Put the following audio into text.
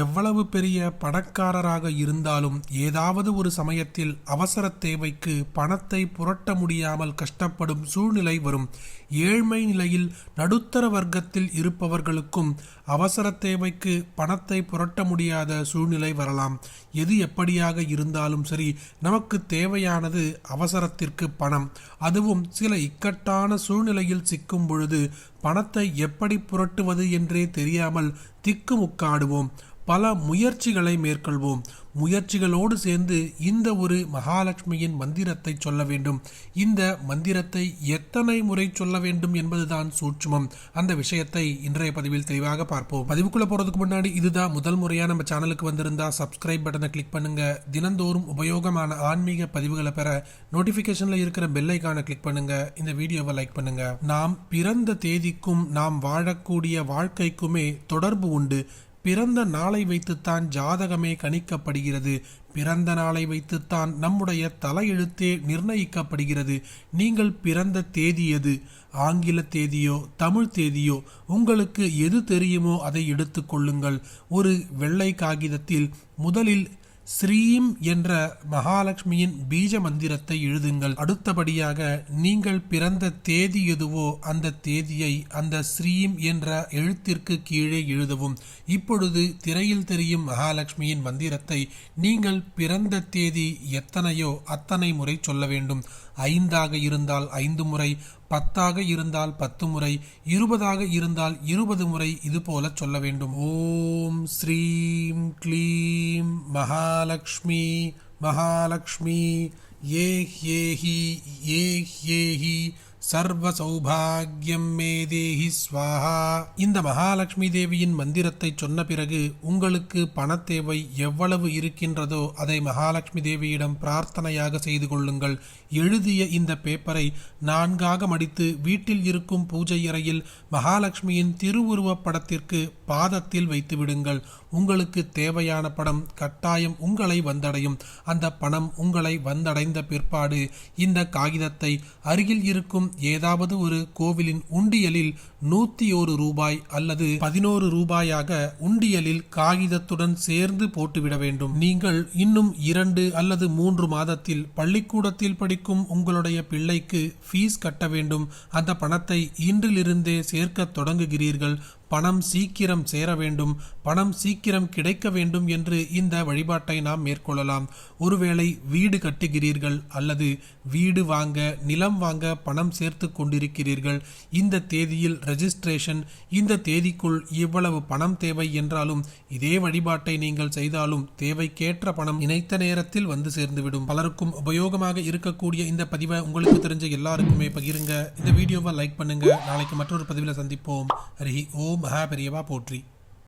எவ்வளவு பெரிய பணக்காரராக இருந்தாலும் ஏதாவது ஒரு சமயத்தில் அவசர தேவைக்கு பணத்தை புரட்ட முடியாமல் கஷ்டப்படும் சூழ்நிலை வரும். ஏழ்மை நிலையில் நடுத்தர வர்க்கத்தில் இருப்பவர்களுக்கும் அவசர தேவைக்கு பணத்தை புரட்ட முடியாத சூழ்நிலை வரலாம். எது எப்படியாக இருந்தாலும் சரி நமக்கு தேவையானது அவசரத்திற்கு பணம். அதுவும் சில இக்கட்டான சூழ்நிலையில் சிக்கும் பொழுது பணத்தை எப்படி புரட்டுவது என்றே தெரியாமல் திக்குமுக்காடுவோம். பல முயற்சிகளை மேற்கொள்வோம். முயற்சிகளோடு சேர்ந்து இந்த ஒரு மகாலட்சுமியின் மந்திரத்தை சொல்ல வேண்டும். இந்த மந்திரத்தை எத்தனை முறை சொல்ல வேண்டும் என்பதுதான் சூட்சுமம். அந்த விஷயத்தை இன்றைய பதிவில் தெளிவாக பார்ப்போம். பதிவுக்குள்ள போறதுக்கு முன்னாடி இதுதான் முதல் முறையா நம்ம சேனலுக்கு வந்திருந்தா சப்ஸ்கிரைப் பட்டனை கிளிக் பண்ணுங்க. தினந்தோறும் உபயோகமான ஆன்மீக பதிவுகளை பெற நோட்டிபிகேஷன்ல இருக்கிற பெல் ஐக்கானை கிளிக் பண்ணுங்க. இந்த வீடியோவை லைக் பண்ணுங்க. நாம் பிறந்த தேதிக்கும் நாம் வாழக்கூடிய வாழ்க்கைக்குமே தொடர்பு உண்டு. பிறந்த நாளை வைத்துத்தான் ஜாதகமே கணிக்கப்படுகிறது. பிறந்த நாளை வைத்துத்தான் நம்முடைய தலையெழுத்தே நிர்ணயிக்கப்படுகிறது. நீங்கள் பிறந்த தேதி எது? ஆங்கில தேதியோ தமிழ் தேதியோ உங்களுக்கு எது தெரியுமோ அதை எடுத்துக்கொள்ளுங்கள் ஒரு வெள்ளை காகிதத்தில் முதலில் ஸ்ரீம் என்ற மகாலட்சுமியின் பீஜ மந்திரத்தை எழுதுங்கள். அடுத்தபடியாக நீங்கள் பிறந்த தேதி எதுவோ அந்த தேதியை அந்த ஸ்ரீம் என்ற எழுத்திற்கு கீழே எழுதவும். இப்பொழுது திரையில் தெரியும் மகாலட்சுமியின் மந்திரத்தை நீங்கள் பிறந்த தேதி எத்தனையோ அத்தனை முறை சொல்ல வேண்டும். ஐந்தாக இருந்தால் ஐந்து முறை பத்தாக இருந்தால் பத்து முறை இருபதாக இருந்தால் இருபது முறை இது போல சொல்ல வேண்டும். ஓம் ஸ்ரீம் க்ளீம் மகாலக்ஷ்மி மகாலக்ஷ்மி ஏ ஏஹி ஏ ஏஹி சர்வ சௌபாகியம் மே தேஹி ஸ்வாஹா. இந்த மகாலட்சுமி தேவியின் மந்திரத்தை சொன்ன பிறகு உங்களுக்கு பணத்தேவை எவ்வளவு இருக்கின்றதோ அதை மகாலட்சுமி தேவியிடம் பிரார்த்தனையாக செய்து கொள்ளுங்கள். எழுதிய இந்த பேப்பரை நான்காக மடித்து வீட்டில் இருக்கும் பூஜை அறையில் மகாலட்சுமியின் திருவுருவப் படத்திற்கு பாதத்தில் வைத்து விடுங்கள். உங்களுக்கு தேவையான படம் கட்டாயம் உங்களை வந்தடையும். அந்த பணம் உங்களை வந்தடைந்த பிற்பாடு இந்த காகிதத்தை அருகில் இருக்கும் ஏதாவது ஒரு கோவிலின் உண்டியலில் நூத்தி ஒரு ரூபாய் அல்லது பதினோரு ரூபாயாக உண்டியலில் காகிதத்துடன் சேர்ந்து போட்டுவிட வேண்டும். நீங்கள் இன்னும் இரண்டு அல்லது மூன்று மாதத்தில் பள்ளிக்கூடத்தில் படிக்கும் உங்களுடைய பிள்ளைக்கு ஃபீஸ் கட்ட வேண்டும். அந்த பணத்தை இன்றிலிருந்தே சேர்க்க தொடங்குகிறீர்கள். பணம் சீக்கிரம் சேர வேண்டும் பணம் சீக்கிரம் கிடைக்க வேண்டும் என்று இந்த வழிபாட்டை நாம் மேற்கொள்ளலாம். ஒருவேளை வீடு கட்டுகிறீர்கள் அல்லது வீடு வாங்க நிலம் வாங்க பணம் சேர்த்து கொண்டிருக்கிறீர்கள் இந்த தேதியில் ரெஜிஸ்ட்ரேஷன் இந்த தேதிக்குள் இவ்வளவு பணம் தேவை என்றாலும் இதே வழிபாட்டை நீங்கள் செய்தாலும் தேவைக்கேற்ற பணம் இணைத்த நேரத்தில் வந்து சேர்ந்துவிடும். பலருக்கும் உபயோகமாக இருக்கக்கூடிய இந்த பதிவை உங்களுக்கு தெரிஞ்ச எல்லாருக்குமே பகிருங்க. இந்த வீடியோவை லைக் பண்ணுங்க. நாளைக்கு மற்றொரு பதிவில் சந்திப்போம். ஹரி ஓம். மகா பெரியவா போற்றி.